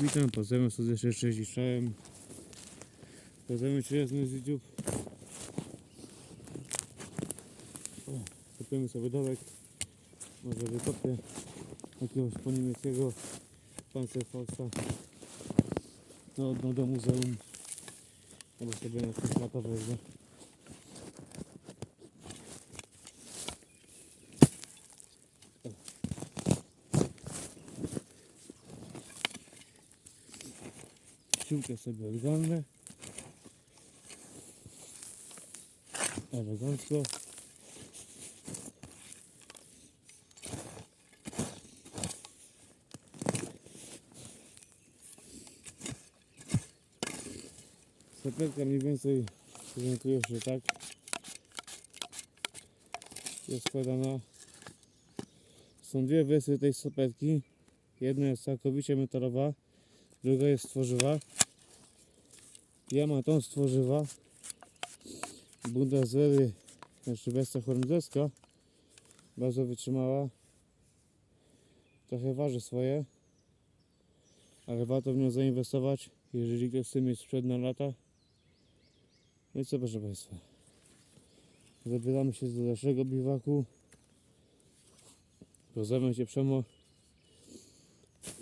Witam, pozdrawiam serdecznie cześć czołem. Pozdrawiam Cię z YouTube. Kopiemy sobie dołek. Może wykopię jakiegoś po niemieckiego Panzerfausta. No, no do muzeum. Albo sobie na tym lata wezmę. Siłkę sobie ogarnę. Elegancko. Sapetka mniej więcej prezentuje się tak. Jest składana. Są dwie wersje tej sapetki. Jedna jest całkowicie metalowa, druga jest z tworzywa. Ja mam tą z tworzywa. Bundeswehry, znaczy wersja holenderska. Bardzo wytrzymała. Trochę waży swoje. Ale warto w nią zainwestować, jeżeli ktoś chce mieć sprzęt na lata. No i co proszę Państwa. Zabieramy się do dalszego biwaku. Pozdrawiam Cię Przemo.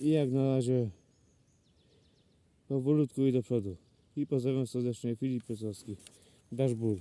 I jak na razie powolutku i do przodu. I pozdrawiam serdecznie Filip Piecowski. Dasz ból.